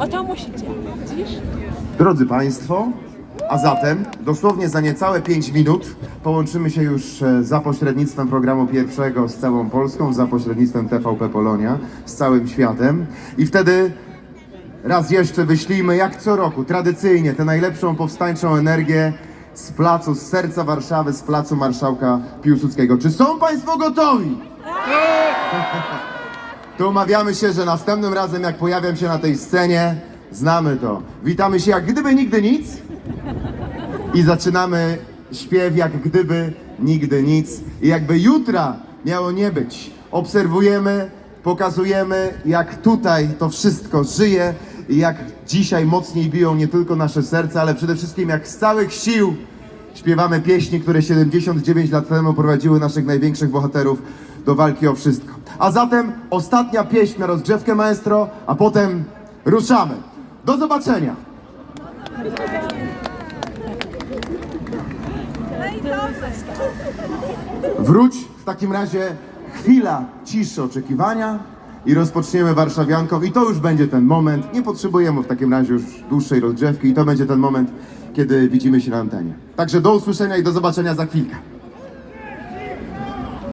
O to musicie. Widzisz? Drodzy Państwo, a zatem dosłownie za niecałe 5 minut połączymy się już e, za pośrednictwem programu pierwszego z całą Polską, za pośrednictwem TVP Polonia z całym światem i wtedy raz jeszcze wyślijmy jak co roku tradycyjnie tę najlepszą powstańczą energię z placu, z serca Warszawy, z placu Marszałka Piłsudskiego. Czy są Państwo gotowi? To umawiamy się, że następnym razem, jak pojawiam się na tej scenie, znamy to. Witamy się jak gdyby nigdy nic i zaczynamy śpiew jak gdyby nigdy nic. I jakby jutra miało nie być. Obserwujemy, pokazujemy, jak tutaj to wszystko żyje i jak dzisiaj mocniej biją nie tylko nasze serca, ale przede wszystkim jak z całych sił śpiewamy pieśni, które 79 lat temu prowadziły naszych największych bohaterów do walki o wszystko. A zatem ostatnia pieśń na rozgrzewkę maestro, a potem ruszamy. Do zobaczenia! Wróć w takim razie chwila ciszy oczekiwania i rozpoczniemy warszawianką i to już będzie ten moment. Nie potrzebujemy w takim razie już dłuższej rozgrzewki i to będzie ten moment, kiedy widzimy się na antenie. Także do usłyszenia i do zobaczenia za chwilkę.